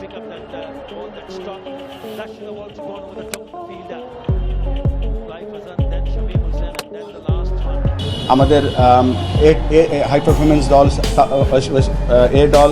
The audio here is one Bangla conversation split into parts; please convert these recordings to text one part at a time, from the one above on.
pick up that uh, ball that struck, flashing আমাদের হাই পারফরমেন্স দল এ দল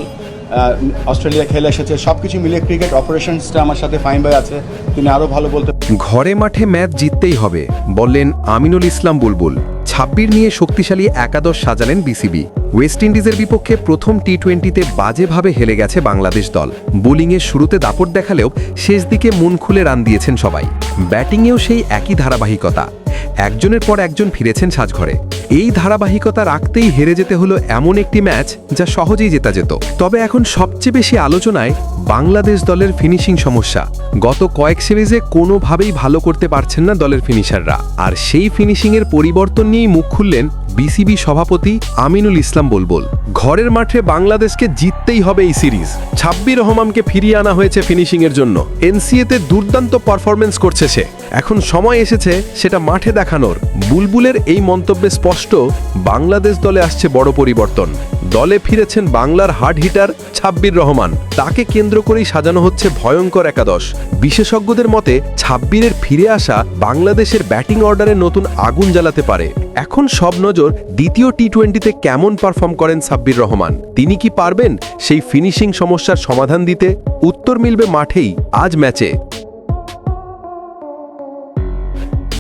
অস্ট্রেলিয়া uh, খেলে এসেছে। সব কিছু মিলিয়ে ক্রিকেট অপারেশনসটা আমার সাথে ফাইন বাই আছে। তিনি আরও ভালো বলতে ঘরে মাঠে ম্যাচ জিততেই হবে। বললেন আমিনুল ইসলাম বুলবুল। ছাব্বির নিয়ে শক্তিশালী একাদশ সাজালেন বিসিবি। ওয়েস্ট ইন্ডিজের বিপক্ষে প্রথম টি টোয়েন্টিতে বাজেভাবে হেলে গেছে বাংলাদেশ দল। বোলিংয়ের শুরুতে দাপট দেখালেও শেষ দিকে মন খুলে রান দিয়েছেন সবাই। ব্যাটিংয়েও সেই একই ধারাবাহিকতা। একজনের পর একজন ফিরেছেন সাজঘরে। এই ধারাবাহিকতা রাখতেই হেরে যেতে হলো এমন একটি ম্যাচ যা সহজেই জেতা যেত। তবে এখন সবচেয়ে বেশি আলোচনায় বাংলাদেশ দলের ফিনিশিং সমস্যা। গত কয়েক সিরিজে কোনোভাবেই ভালো করতে পারছেন না দলের ফিনিশাররা। আর সেই ফিনিশিংয়ের পরিবর্তন নিয়েই মুখ খুললেন বিসিবি সভাপতি আমিনুল ইসলাম বলবল। ঘরের মাঠে বাংলাদেশকে জিততেই হবে এই সিরিজ। ছাব্বির রহমানকে ফিরিয়ে আনা হয়েছে ফিনিশিংয়ের জন্য। এনসিএতে দুর্দান্ত পারফরমেন্স করছে সে। এখন সময় এসেছে সেটা মাঠে দেখানোর। বুলবুলের এই মন্তব্যে স্পষ্ট, বাংলাদেশ দলে আসছে বড় পরিবর্তন। দলে ফিরেছেন বাংলার হার্ড হিটার ছাব্বির রহমান। তাকে কেন্দ্র করেই সাজানো হচ্ছে ভয়ঙ্কর একাদশ। বিশেষজ্ঞদের মতে, ছাব্বিরের ফিরে আসা বাংলাদেশের ব্যাটিং অর্ডারে নতুন আগুন জ্বালাতে পারে। এখন সব নজর দ্বিতীয় টি টোয়েন্টিতে কেমন পারফর্ম করেন সাব্বির রহমান। তিনি কি পারবেন সেই ফিনিশিং সমস্যার সমাধান দিতে? উত্তর মিলবে মাঠেই, আজ ম্যাচে।